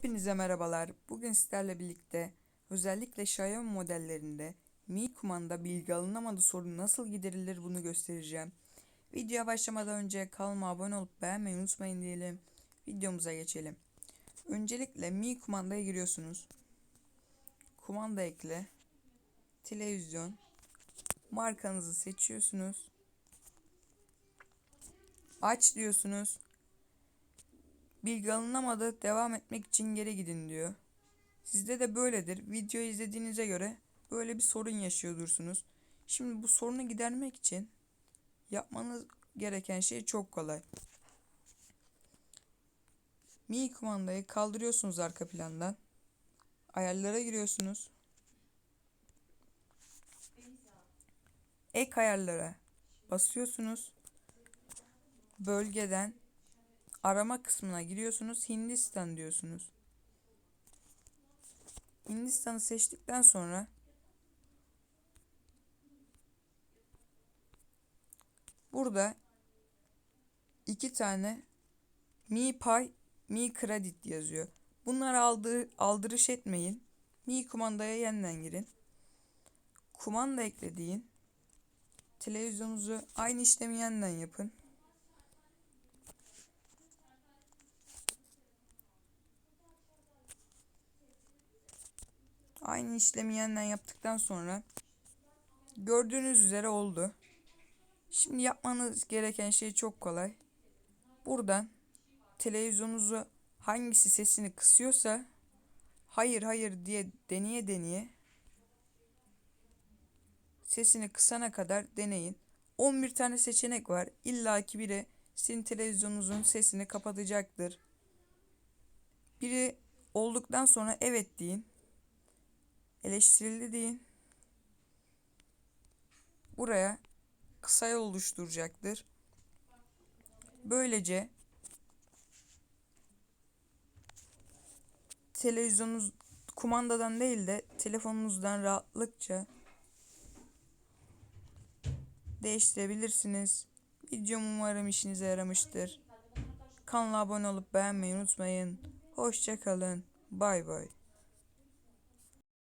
Hepinize merhabalar. Bugün sizlerle birlikte özellikle Xiaomi modellerinde Mi kumanda bilgi alınamadı sorunu nasıl giderilir bunu göstereceğim. Videoya başlamadan önce kanalıma abone olup beğenmeyi unutmayın diyelim. Videomuza geçelim. Öncelikle Mi kumandaya giriyorsunuz. Kumanda ekle. Televizyon. Markanızı seçiyorsunuz. Aç diyorsunuz. Bilgi alınamadı. Devam etmek için geri gidin diyor. Sizde de böyledir. Videoyu izlediğinize göre böyle bir sorun yaşıyordursunuz. Şimdi bu sorunu gidermek için yapmanız gereken şey çok kolay. Mi kumandayı kaldırıyorsunuz arka plandan. Ayarlara giriyorsunuz. Ek ayarlara basıyorsunuz. Bölgeden arama kısmına giriyorsunuz. Hindistan diyorsunuz. Hindistan'ı seçtikten sonra burada iki tane Mi Pay, Mi Credit yazıyor. Bunları aldı, aldırış etmeyin. Mi kumandaya yeniden girin. Kumanda eklediğin televizyonunuzu aynı işlemi yeniden yapın. Aynı işlemi yeniden yaptıktan sonra gördüğünüz üzere oldu. Şimdi yapmanız gereken şey çok kolay. Buradan televizyonunuzu hangisi sesini kısıyorsa hayır hayır diye deneye deneye sesini kısana kadar deneyin. 11 tane seçenek var. İlla ki biri sizin televizyonunuzun sesini kapatacaktır. Biri olduktan sonra evet deyin eleştirildi deyin. Buraya kısa yol oluşturacaktır. Böylece televizyonunuz kumandadan değil de telefonunuzdan rahatlıkça değiştirebilirsiniz. Videom umarım işinize yaramıştır. Kanala abone olup beğenmeyi unutmayın. Hoşçakalın. Bay bay.